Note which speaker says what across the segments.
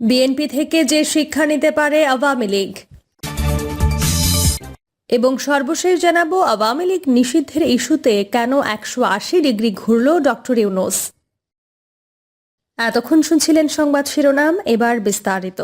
Speaker 1: BNP থেকে যে শিক্ষা নিতে পারে আওয়ামী লীগ। এবং সর্বশেষ জানাব, আওয়ামী লীগ নিষিদ্ধের ইস্যুতে কেন একশো আশি ডিগ্রি ঘুরল ডক্টর ইউনুস। এতক্ষণ শুনছিলেন সংবাদ শিরোনাম, এবার বিস্তারিত।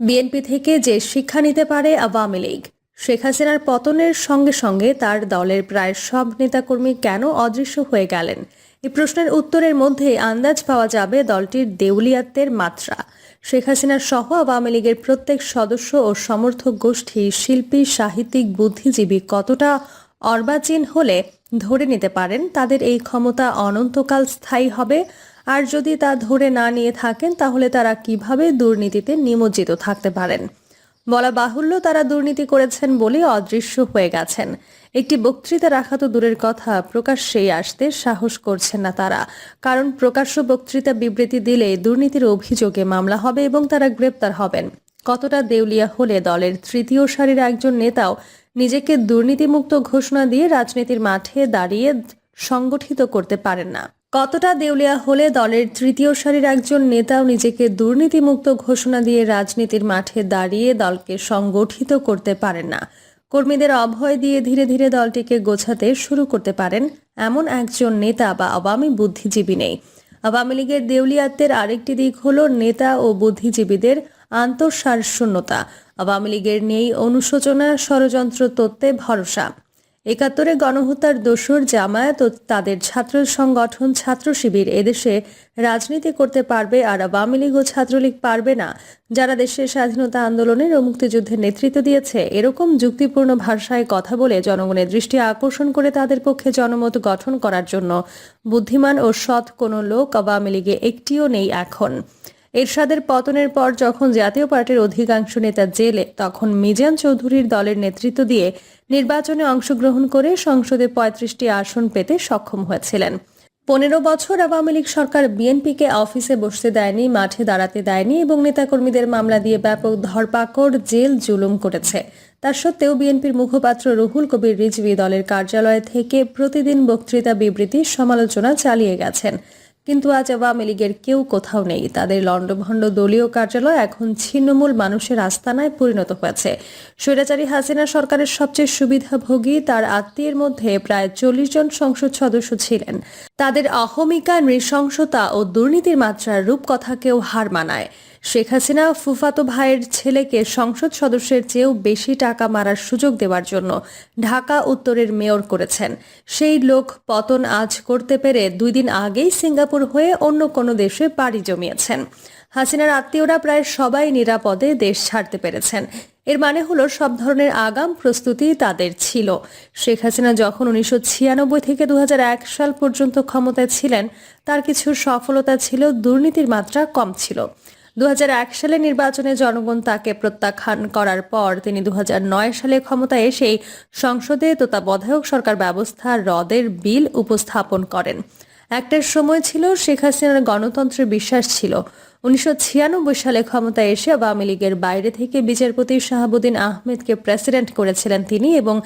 Speaker 1: বিএনপি থেকে যে শিক্ষা নিতে পারে আওয়ামী লীগ, শেখ হাসিনার পতনের সঙ্গে সঙ্গে তার দলের প্রায় সব নেতাকর্মী কেন অদৃশ্য হয়ে গেলেন? এই প্রশ্নের উত্তরের মধ্যে আন্দাজ পাওয়া যাবে দলটির দেউলিয়াত্বের মাত্রা। শেখ হাসিনার সহ আওয়ামী লীগের প্রত্যেক সদস্য ও সমর্থক গোষ্ঠী, শিল্পী, সাহিত্যিক, বুদ্ধিজীবী কতটা অর্বাচীন হলে ধরে নিতে পারেন তাদের এই ক্ষমতা অনন্তকাল স্থায়ী হবে? আর যদি তা ধরে না নিয়ে থাকেন, তাহলে তারা কীভাবে দুর্নীতিতে নিমজ্জিত থাকতে পারেন? বলা বাহুল্য, তারা দুর্নীতি করেছেন বলে অদৃশ্য হয়ে গেছেন। একটি বক্তৃতা রাখা তো দূরের কথা প্রকাশ্যেই আসতে সাহস করছেন না তারা। কারণ প্রকাশ্য বক্তৃতা বিবৃতি দিলে দুর্নীতির অভিযোগে মামলা হবে এবং তারা গ্রেপ্তার হবেন। কতটা দেউলিয়া হলে দলের তৃতীয় সারির একজন নেতাও নিজেকে দুর্নীতিমুক্ত ঘোষণা দিয়ে রাজনীতির মাঠে দাঁড়িয়ে সংগঠিত করতে পারেন না। কতটা দেউলিয়া হলে দলের তৃতীয় সারির একজন নেতাও নিজেকে দুর্নীতিমুক্ত ঘোষণা দিয়ে রাজনীতির মাঠে দাঁড়িয়ে দলকে সংগঠিত করতে পারেন না। কর্মীদের অভয় দিয়ে ধীরে ধীরে দলটিকে গোছাতে শুরু করতে পারেন এমন একজন নেতা বা আওয়ামী বুদ্ধিজীবী নেই। আওয়ামী লীগের দেউলিয়াত্বের আরেকটি দিক হল নেতা ও বুদ্ধিজীবীদের আন্তঃসার শূন্যতা আওয়ামী লীগের নেই অনুশোচনা, ষড়যন্ত্র, তত্ত্বে ভরসা। একাত্তরে গণহত্যার দোসর জামায়াত ও তাদের ছাত্র সংগঠন ছাত্র শিবির এদেশে রাজনীতি করতে পারবে আর আওয়ামী লীগ ও ছাত্রলীগ পারবে না, যারা দেশের স্বাধীনতা আন্দোলনের ও মুক্তিযুদ্ধের নেতৃত্ব দিয়েছে। এরকম যুক্তিপূর্ণ ভাষায় কথা বলে জনগণের দৃষ্টি আকর্ষণ করে তাদের পক্ষে জনমত গঠন করার জন্য বুদ্ধিমান ও সৎ কোনো লোক আওয়ামী লীগে একটিও নেই এখন। এরশাদের পতনের পর যখন জাতীয় পার্টির অধিকাংশ নেতা জেলে, তখন মিজান চৌধুরীর দলের নেতৃত্ব দিয়ে নির্বাচনে অংশগ্রহণ করে সংসদে পঁয়ত্রিশটি আসন পেতে সক্ষম হয়েছিলেন। পনেরো বছর আওয়ামী লীগ সরকার বিএনপিকে অফিসে বসতে দেয়নি, মাঠে দাঁড়াতে দেয়নি এবং নেতাকর্মীদের মামলা দিয়ে ব্যাপক ধরপাকড়, জেল, জুলুম করেছে। তা সত্ত্বেও বিএনপির মুখপাত্র রুহুল কবির রিজভি দলের কার্যালয় থেকে প্রতিদিন বক্তৃতা বিবৃতি, সমালোচনা চালিয়ে গেছেন। কিন্তু আজ আওয়ামী লীগের কেউ কোথাও নেই। তাদের লণ্ডভণ্ড দলীয় কার্যালয় এখন ছিন্নমূল মানুষের আস্তানায় পরিণত হয়েছে। স্বৈরাচারী হাসিনা সরকারের সবচেয়ে সুবিধাভোগী তার আত্মীয়ের মধ্যে প্রায় চল্লিশ জন সংসদ সদস্য ছিলেন। তাদের অহমিকা, নৃশংসতা ও দুর্নীতির মাত্রার রূপকথাকেও হার মানায়। শেখ হাসিনা ফুফাতো ভাইয়ের ছেলেকে সংসদ সদস্যের চেয়েও বেশি টাকা মারার সুযোগ দেওয়ার জন্য ঢাকা উত্তরের মেয়র করেছেন। সেই লোক পতন আজ করতে পেরে দুই দিন আগেই সিঙ্গাপুর হয়ে অন্য কোনো দেশে পাড়ি জমিয়েছেন। হাসিনার আত্মীয়রা প্রায় সবাই নিরাপদে দেশ ছাড়তে পেরেছেন। এর মানে হলো সব ধরনের আগাম প্রস্তুতি তাদের ছিল। শেখ হাসিনা যখন উনিশশো ছিয়ানব্বই থেকে দু হাজার এক সাল পর্যন্ত ক্ষমতায় ছিলেন, তার কিছু সফলতা ছিল, দুর্নীতির মাত্রা কম ছিল। দুহাজার এক সালে নির্বাচনে জনগণ তাকে প্রত্যাখ্যান করার পর তিনি দুহাজার নয় সালে ক্ষমতায় এসেই সংসদে তত্ত্বাবধায়ক সরকার ব্যবস্থা রদের বিল উপস্থাপন করেন। একটার সময় ছিল শেখ হাসিনার গণতন্ত্রের বিশ্বাস ছিল। উনিশশো ছিয়ানব্বই সালে ক্ষমতায় এসে আওয়ামী লীগের বাইরে থেকে বিচারপতি শাহাবুদ্দিন আহমেদকে প্রেসিডেন্ট করেছিলেন তিনি এবং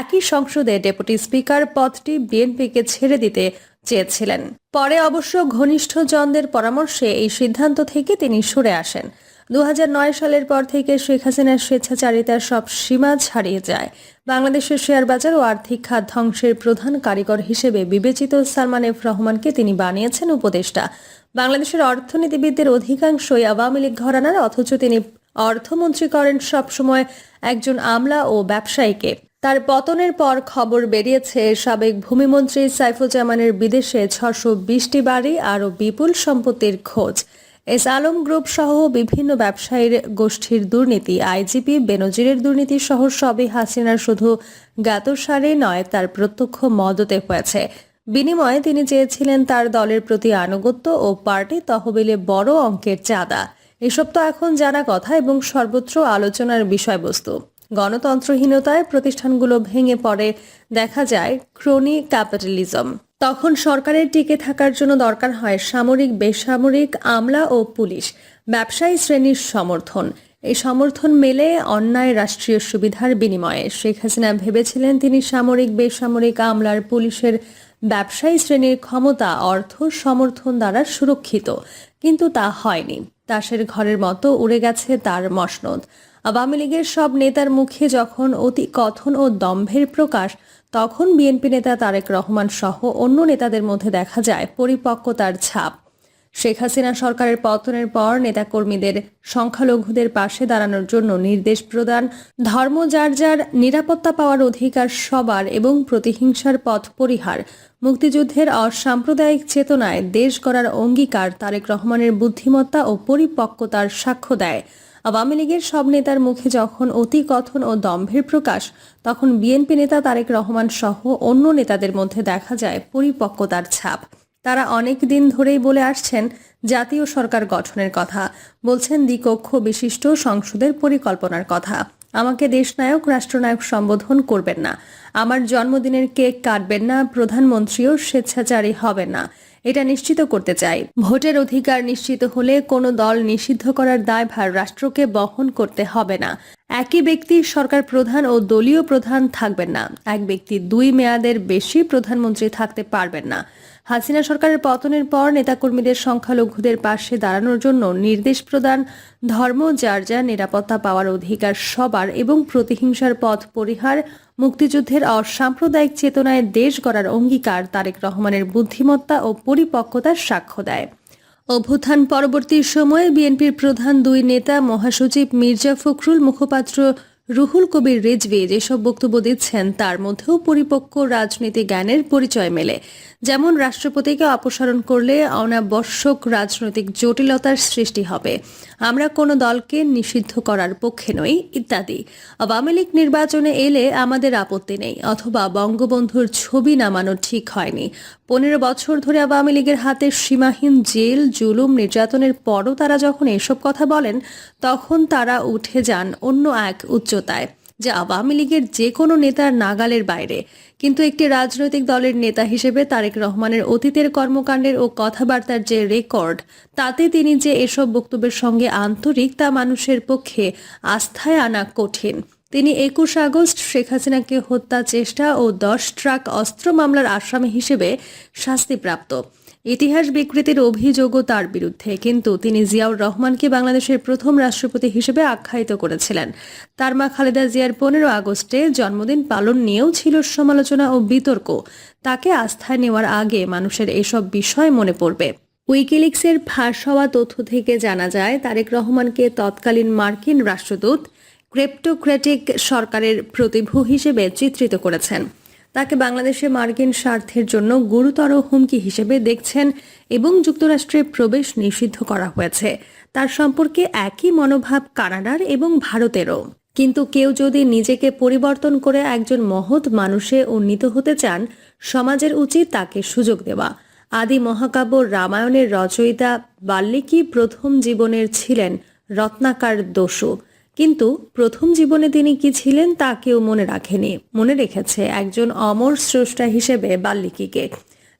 Speaker 1: একই সংসদে ডেপুটি স্পিকার পদটি বিএনপিকে ছেড়ে দিতে চেয়েছিলেন। পরে অবশ্য ঘনিষ্ঠ জনদের পরামর্শে এই সিদ্ধান্ত থেকে তিনি সরে আসেন। দু হাজার নয় সালের পর থেকে শেখ হাসিনার স্বেচ্ছাচারিতার সব সীমা ছাড়িয়ে যায়। বাংলাদেশের শেয়ার বাজার ও আর্থিক খাত ধ্বংসের প্রধান কারিগর হিসেবে বিবেচিত সালমান এফ রহমানকে তিনি বানিয়েছেন উপদেষ্টা। বাংলাদেশের অর্থনীতিবিদদের অধিকাংশই আওয়ামী লীগ ঘরানার, অথচ তিনি অর্থমন্ত্রী করেন সবসময় একজন আমলা ও ব্যবসায়ীকে। তার পতনের পর খবর বেরিয়েছে, সাবেক ভূমিমন্ত্রী সাইফুজ্জামানের বিদেশে ছশো বিশটি বাড়ি আরও বিপুল সম্পত্তির খোঁজ। এস আলম গ্রুপ সহ বিভিন্ন ব্যবসায়ীর গোষ্ঠীর দুর্নীতি, আইজিপি বেনজিরের দুর্নীতি সহ সবই হাসিনার শুধু জ্ঞাতসারে নয়, তার প্রত্যক্ষ মদতে হয়েছে। বিনিময়ে তিনি চেয়েছিলেন তার দলের প্রতি আনুগত্য ও পার্টি তহবিলে বড় অঙ্কের চাঁদা। এসব তো এখন জানা কথা এবং সর্বত্র আলোচনার বিষয়বস্তু। গণতন্ত্রহীনতায় প্রতিষ্ঠানগুলো ভেঙে পড়ে, দেখা যায় ক্রোনি ক্যাপিটালিজম। তখন সরকারের টিকে থাকার জন্য দরকার হয় সামরিক, বেসামরিক, আমলা ও পুলিশ, ব্যবসায়ী শ্রেণির সমর্থন। এই সমর্থন মেলে অন্যায় রাষ্ট্রীয় সুবিধার বিনিময়ে। শেখ হাসিনা ভেবেছিলেন তিনি সামরিক, বেসামরিক, আমলার, পুলিশের ব্যবসায়ী শ্রেণির ক্ষমতা, অর্থ, সমর্থন দ্বারা সুরক্ষিত। কিন্তু তা হয়নি। তাসের ঘরের মতো উড়ে গেছে তার মসনদ। আওয়ামী লীগের সব নেতার মুখে যখন অতি কথন ও দম্ভের প্রকাশ, তখন বিএনপি নেতা তারেক রহমান সহ অন্য নেতাদের মধ্যে দেখা যায় পরিপক্কতার ছাপ। শেখ হাসিনা সরকারের পতনের পর নেতাকর্মীদের সংখ্যালঘুদের পাশে দাঁড়ানোর জন্য নির্দেশ প্রদান, ধর্ম যার যার, নিরাপত্তা পাওয়ার অধিকার সবার এবং প্রতিহিংসার পথ পরিহার। মুক্তিযুদ্ধের অসাম্প্রদায়িক চেতনায় দেশ গড়ার অঙ্গীকার তারেক রহমানের বুদ্ধিমত্তা ও পরিপক্কতার সাক্ষ্য দেয়। আওয়ামী লীগের সব নেতার মুখে যখন অতি কথন ও দম্ভের প্রকাশ, তখন বিএনপি নেতা তারেক রহমান সহ অন্য নেতাদের মধ্যে দেখা যায় পরিপক্কতার ছাপ। তারা অনেক দিন ধরেই বলে আসছেন জাতীয় সরকার গঠনের কথা। বলছেন, দ্বিকক্ষ বিশিষ্ট সংসদের পরিকল্পনার কথা। আমাকে দেশনায়ক, রাষ্ট্রনায়ক সম্বোধন করবেন না। আমার জন্মদিনের কেক কাটবেন না, প্রধানমন্ত্রীও স্বেচ্ছাচারী হবেন না। এটা নিশ্চিত করতে চাই। ভোটের অধিকার নিশ্চিত হলে কোনো দল নিষিদ্ধ করার দায়ভার রাষ্ট্রকে বহন করতে হবে না। একই ব্যক্তি সরকার প্রধান ও দলীয় প্রধান থাকবেন না। এক ব্যক্তি দুই মেয়াদের বেশি প্রধানমন্ত্রী থাকতে পারবেন না। হাসিনা সরকারের পতনের পর নেতাকর্মীদের সংখ্যালঘুদের পাশে দাঁড়ানোর জন্য নির্দেশ প্রদান, ধর্ম, যার যার নিরাপত্তা পাওয়ার অধিকার সবার এবং প্রতিহিংসার পথ পরিহার, মুক্তিযুদ্ধের অসাম্প্রদায়িক চেতনায় দেশ গড়ার অঙ্গীকার তারেক রহমানের বুদ্ধিমত্তা ও পরিপক্কতার সাক্ষ্য দেয়। অভ্যুত্থান পরবর্তী সময়ে বিএনপির প্রধান দুই নেতা মহাসচিব মির্জা ফখরুল মুখপাত্র রুহুল কবির রেজভি যেসব বক্তব্য দিচ্ছেন, তার মধ্যেও পরিপক্ক রাজনীতি জ্ঞানের পরিচয় মেলে। যেমন, রাষ্ট্রপতিকে অপসারণ করলে অনাবশ্যক রাজনৈতিক জটিলতার সৃষ্টি হবে। আমরা কোনো দলকে নিষিদ্ধ করার পক্ষে নই, ইত্যাদি। আওয়ামী লীগ নির্বাচনে এলে আমাদের আপত্তি নেই, অথবা বঙ্গবন্ধুর ছবি নামানো ঠিক হয়নি। পনেরো বছর ধরে আওয়ামী লীগের হাতে সীমাহীন জেল, জুলুম, নির্যাতনের পরও তারা যখন এসব কথা বলেন, তখন তারা উঠে যান অন্য এক উচ্চতায় যা আওয়ামী লীগের যে কোনো নেতার নাগালের বাইরে। কিন্তু একটি রাজনৈতিক দলের নেতা হিসেবে তারেক রহমানের অতীতের কর্মকাণ্ডের ও কথাবার্তার যে রেকর্ড, তাতে তিনি যে এসব বক্তব্যের সঙ্গে আন্তরিক তা মানুষের পক্ষে আস্থায় আনা কঠিন। তিনি একুশ আগস্ট শেখ হাসিনাকে হত্যা চেষ্টা ও দশ ট্রাক অস্ত্র মামলার আসামি হিসেবে শাস্তিপ্রাপ্ত। ইতিহাস বিকৃতির অভিযোগও তার বিরুদ্ধে, কিন্তু তিনি জিয়াউর রহমানকে বাংলাদেশের প্রথম রাষ্ট্রপতি হিসেবে আখ্যায়িত করেছিলেন। তার মা খালেদা জিয়ার পনেরো আগস্টে জন্মদিন পালন নিয়েও ছিল সমালোচনা ও বিতর্ক। তাকে আস্থায় নেওয়ার আগে মানুষের এসব বিষয় মনে পড়বে। উইকিলিক্সের ফাঁস হওয়া তথ্য থেকে জানা যায়, তারেক রহমানকে তৎকালীন মার্কিন রাষ্ট্রদূত ক্রেপ্টোক্রেটিক সরকারের প্রতিভূ হিসেবে চিত্রিত করেছেন। তাকে বাংলাদেশে মার্কিন স্বার্থের জন্য গুরুতর হুমকি হিসেবে দেখছেন এবং যুক্তরাষ্ট্রে প্রবেশ নিষিদ্ধ করা হয়েছে। তার সম্পর্কে একই মনোভাব কানাডার এবং ভারতেরও। কিন্তু কেউ যদি নিজেকে পরিবর্তন করে একজন মহৎ মানুষে উন্নীত হতে চান, সমাজের উচিত তাকে সুযোগ দেওয়া। আদি মহাকাব্য রামায়ণের রচয়িতা বাল্মীকি প্রথম জীবনের ছিলেন রত্নাকার দস্যু। কিন্তু প্রথম জীবনে তিনি কি ছিলেন তা কেউ মনে রাখেনি। মনে রেখেছে একজন অমর স্রষ্টা হিসেবে বাল্মীকিকে।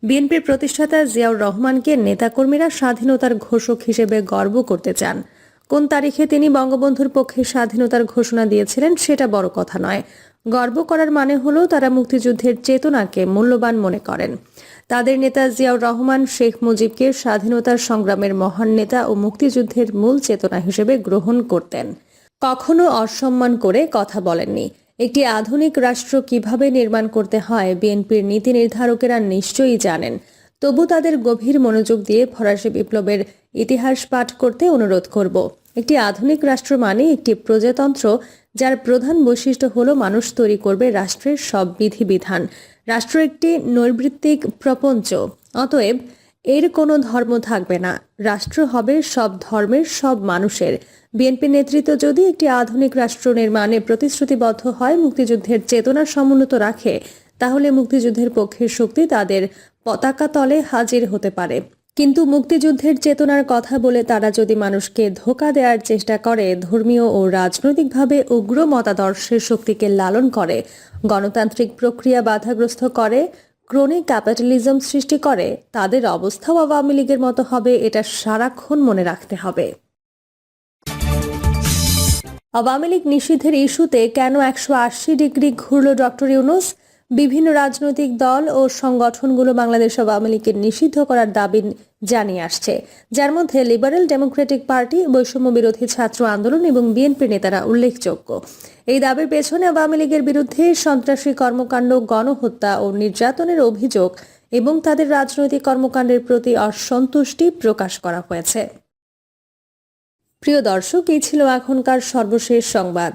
Speaker 1: বিএনপির প্রতিষ্ঠাতা জিয়াউর রহমানকে নেতাকর্মীরা স্বাধীনতার ঘোষক হিসেবে গর্ব করতে চান। কোন তারিখে তিনি বঙ্গবন্ধুর পক্ষে স্বাধীনতার ঘোষণা দিয়েছিলেন সেটা বড় কথা নয়। গর্ব করার মানে হলো তারা মুক্তিযুদ্ধের চেতনাকে মূল্যবান মনে করেন। তাদের নেতা জিয়াউর রহমান, শেখ মুজিবকে স্বাধীনতার সংগ্রামের মহান নেতা ও মুক্তিযুদ্ধের মূল চেতনা হিসেবে গ্রহণ করতেন। কখনো অসম্মান করে কথা বলেননি। একটি আধুনিক রাষ্ট্র কীভাবে নির্মাণ করতে হয় বিএনপির নীতি নির্ধারকেরা নিশ্চয়ই জানেন। তবু তাদের গভীর মনোযোগ দিয়ে ফরাসি বিপ্লবের ইতিহাস পাঠ করতে অনুরোধ করব। একটি আধুনিক রাষ্ট্র মানে একটি প্রজাতন্ত্র, যার প্রধান বৈশিষ্ট্য হলো মানুষ তৈরি করবে রাষ্ট্রের সব বিধিবিধান। রাষ্ট্র একটি নৈবৃত্তিক প্রপঞ্চ, অতএব এর কোনো ধর্ম থাকবে না। রাষ্ট্র হবে সব ধর্মের সব মানুষের। বিএনপি নেতৃত্ব যদি একটি আধুনিক রাষ্ট্র নির্মাণে প্রতিশ্রুতিবদ্ধ হয়, মুক্তিযুদ্ধের চেতনা সমুন্নত রাখে, তাহলে মুক্তিযুদ্ধের পক্ষের শক্তি তাদের পতাকা তলে হাজির হতে পারে। কিন্তু মুক্তিযুদ্ধের চেতনার কথা বলে তারা যদি মানুষকে ধোকা দেওয়ার চেষ্টা করে, ধর্মীয় ও রাজনৈতিকভাবে উগ্র মতাদর্শের শক্তিকে লালন করে, গণতান্ত্রিক প্রক্রিয়া বাধাগ্রস্ত করে ক্রনিক ক্যাপিটালিজম সৃষ্টি করে, তাদের অবস্থাও আওয়ামী লীগের মতো হবে, এটা সারাক্ষণ মনে রাখতে হবে। আওয়ামী লীগ নিষিদ্ধের ইস্যুতে কেন একশো আশি ডিগ্রি ঘুরল ডক্টর ইউনুস? বিভিন্ন রাজনৈতিক দল ও সংগঠনগুলো বাংলাদেশ আওয়ামী লীগকে নিষিদ্ধ করার দাবি জানিয়ে আসছে। যার মধ্যে লিবারেল ডেমোক্রেটিক পার্টি বৈষম্য বিরোধী ছাত্র আন্দোলন এবং বিএনপি নেতারা উল্লেখযোগ্য। এই দাবির পেছনে আওয়ামী লীগের বিরুদ্ধে সন্ত্রাসী কর্মকাণ্ড, গণহত্যা ও নির্যাতনের অভিযোগ এবং তাদের রাজনৈতিক কর্মকাণ্ডের প্রতি অসন্তুষ্টি প্রকাশ করা হয়েছে। প্রিয় দর্শক, এই ছিল এখনকার সর্বশেষ সংবাদ।